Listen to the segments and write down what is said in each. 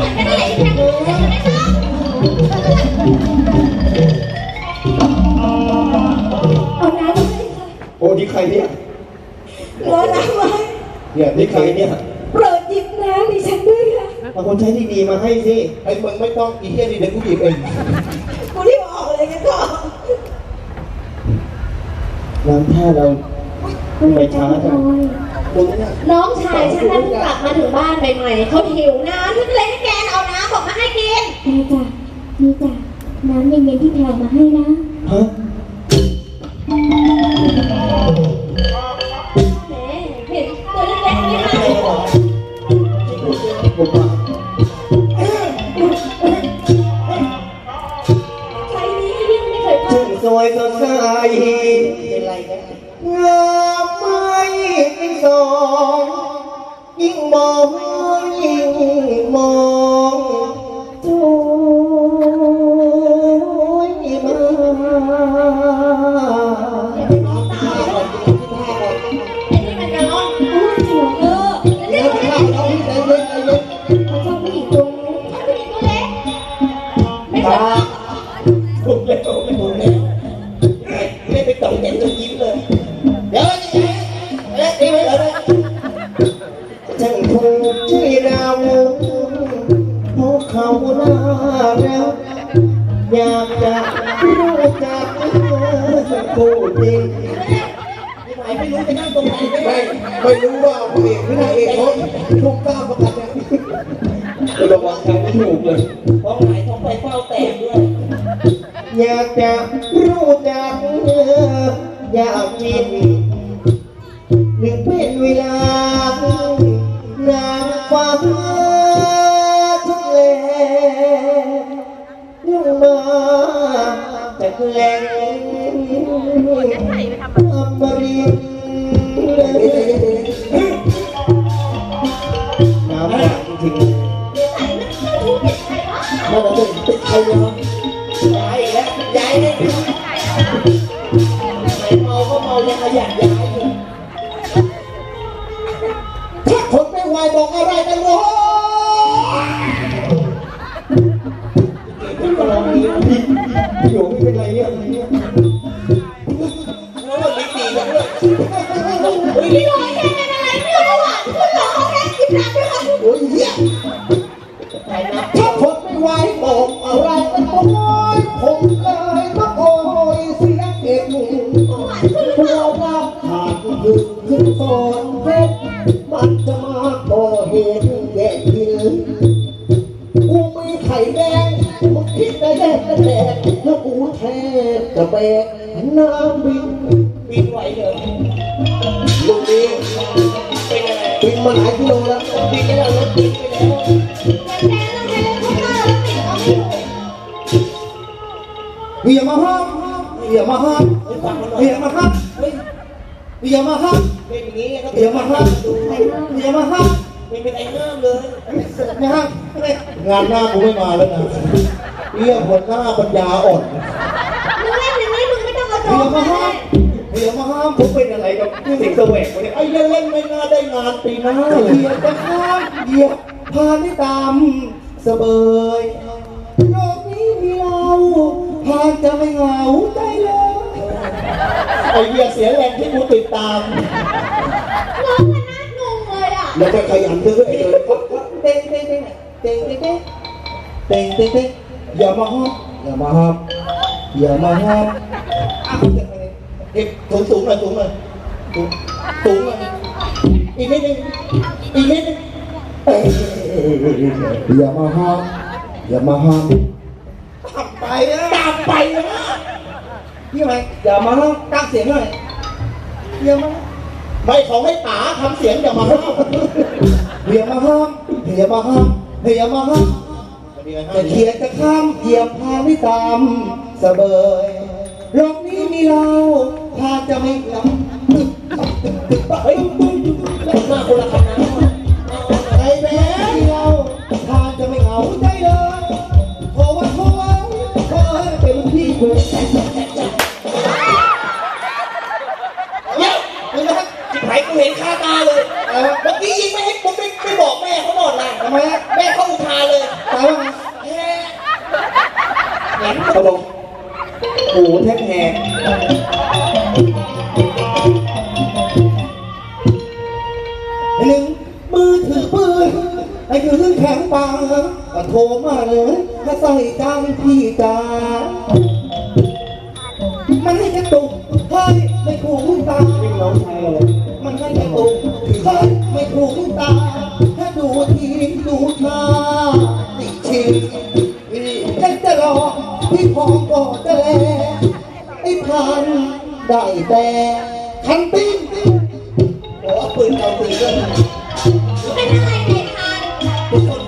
เหมือนกันนั่นแหละที่แท้ฉันไม่ชอบเอาน้ำมาให้ค่ะโอ้นี่ใครเนี่ย รอน้ำไว้เนี่ยนี่ใครเนี่ยโปรดหยิบน้ำดิฉันด้วยค่ะเอาคนใช้ดีๆมาให้สิไอ้มึงไม่ต้องอีเหี้ยนี่เดี๋ยวกูหยิบเองกูรีบออกเลยกันก่อนน้ำท่าเราไปช้าจัง มึงเนี่ย น้องชายฉันนั่นเพิ่งกลับมาถึงบ้านใหม่ๆเขาหิวน้ำฉันก็เลยให้แกเอาน้ำบอกมาให้กินได้จ้ะนี่จ้ะน้ำเย็นๆที่แพรมาให้นะ ฮะ viên mòn viên mòn thôi mà ba thuộc về tổ cái buồn không cái tổ nhảy nó chiếm lên กที่เราเพราะเขาน่ารักอยากจะรู้จักผู้จริงไหนไม่รู้ไปนั่งตรงไหนไม่ไม่รู้ว่าพระเอกหรือนางเอกเขาทุกก้าวประกันเนี่ยระวังใจไม่ถูกเลยท้องไหนท้องไปเฝ้าแตกด้วยอยากจะรู้จักอยากกินหนึ่งเป็นเวลา นางฟ้าทุกแลลงมาจากแหล่งอมรินน้ำหวานจริงใส่ไม่เคยรู้เป็นใครวะนั่นแหละเป็นใครเนาะย้ายแล้วย้ายเลย อะไรกันวะเก่ก็ลองดีพี่ๆอยู่ไม่เป็นไรเนี่ยอะไรเนี่ยแล้วมันลิ้นดีกันด้วยเฮ้ยพี่ลอยแกเป็นอะไรไม่รู้อะคุณหมอเขาแค่กินน้ำด้วยค่ะโอ้ยเหี้ยถ้าคนไม่ไหวบอกอะไรกันโอ้ยผมเลยมาโอ้ยเสียงเอกเราว่าขาดคือคือสอนเพชร แล้วกูแทบจะแบกน้ำบินบินไหวเหรอลูกนี้เป็นอะไรบินมาหลายกิโลแล้วบินไม่ได้รถบินไปแล้วแกต้องให้เล่นข้าวแล้วติดเอาอยู่อย่ามาห้ามอย่ามาห้ามเฮ้ยฟังมันอย่ามาห้ามเฮ้ยอย่ามาห้ามเป็นอย่างนี้อย่ามาห้ามดูอย่ามาห้ามไม่เป็นไรห้ามเลยไม่ห้ามงานหน้ากูไม่มาแล้วนะเรียกหัวหน้าปัญญาอ่อน องเอาโจอย่ามมามาห้ามเลยอย่ามาห้ามผมเป็นอะไรกับสิ่งแสวงวะเนี่ยไอ้เล่นเล่นไม่น่าได้งานปีหน้าเลยเหยียบจะข้ามเหยียบพาที่ตามเสบยโลกนี้มีเราพานจะไม่เหงาใจเลยไอ้เหี้ยเสียแรงที่กูติดตาม ร้องกันน่างงเลยอะแล้วก็ขยันด้วยไอ้เลยเต้งเต้งเต้งเต้งเต้งเต้งเต้งเต้งเต้งอย่ามาห้ามอย่ามาห้ามอย่ามาห้ามอ้าว เด็กสูงสูงหน่อยสูงหน่อยสูงสูงหน่อยอีกนิดนึงอีกนิดนึงเอ้ยอย่ามาห้ามอย่ามาห้ามตับไปนะตามไปนะพี่ไหมอย่ามาห้ามตั้งเสียงหน่อยอย่ามาไม่ของให้ป๋าทำเสียงอย่ามาห้ามอย่ามาห้ามอย่ามาห้ามอย่ามาห้ามจะจะเขีเขียยนนจะข้ามเหยียบพาไม่ตามเสบย โลกนี้มีเราพาจะไม่เหงาเฮ้ยคนหน้าคนละคณะไอ้แม่มีเราพาจะไม่เหงาใจเลยเพราะว่าเขาว่าเขาเป็นพี่เพื่อนเนี่ยมึงนะครับจิบหายกูเห็นคาตาเลยเออเมื่อกี้ ก็โทรมาเลยถ้าใส่ตังพี่จ้ามันให้กระตุกเฮ้ยไม่ถูกตานี่น้องชายเรามันให้กระตุกเฮ้ยไม่ถูกตาถ้าดูทีดูชาติดชิงฉันจะรอพี่พองก็จะแลไอ้พันได้แต่ทันปิ้งโอ้ปืนเอาปืนด้วย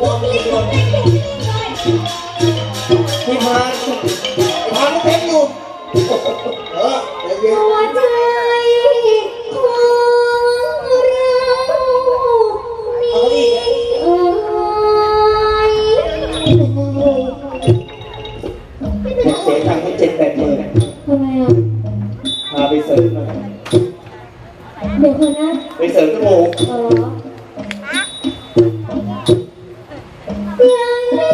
ทุกคนบอกรีเลยบว่าเร่งอยู่นี่เลยพี่พานทางเทคอยู่เออเดี๋ยวเย็นหัวใจของเรานี่เอ่ยเสียตังค์ให้เจ็ดแปดหมื่นทำไมอะ พาไปเสริมหน่อยเดี๋ยวคนนะไปเสริมจมูกเออ Yeah.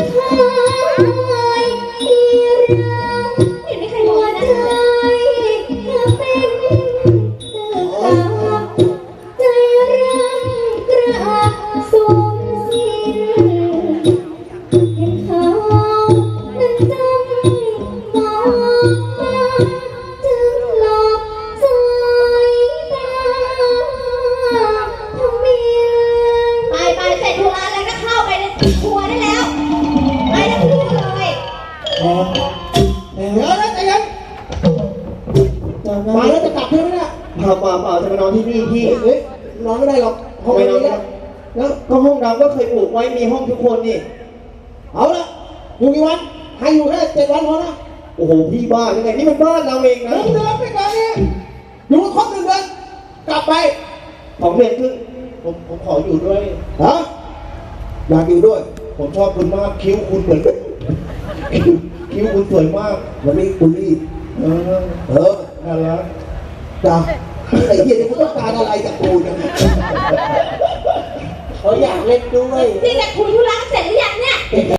เดี๋ยวนะใจเย็นมาแล้วจะกลับใช่ไหมเนี่ยเปล่าเปล่าเปล่าจะมานอนที่นี่พี่เฮ้ยนอนไม่ได้หรอกห้องนี้แล้วแล้วก็ห้องเราก็เคยปลูกไว้มีห้องทุกคนนี่ เอาละอยู่กี่วันให้อยู่แค่เจ็ดวันพอนะโอ้โหพี่บ้ายังไงนี่มันบ้านเราเองหนะนึ่งเดือนไม่เกินนี้อยู่ครบหนึ่งเดือนกลับไปสองเดือนครึ่งผมผมขออยู่ด้วยฮะอยากอยู่ด้วย ผมชอบคุณมากคิ้วคุณเหมือน คิ้วคิ้วคุณสวยมากวันนี้คุณรีบเออเออน่ารักจ้าไอ้เหี้ยนี่คุณต้องการอะไรจากกูเนี่ยเขาอยากเล่นด้วย นี่แต่คุยธุระเสร็จหรือยังเนี่ย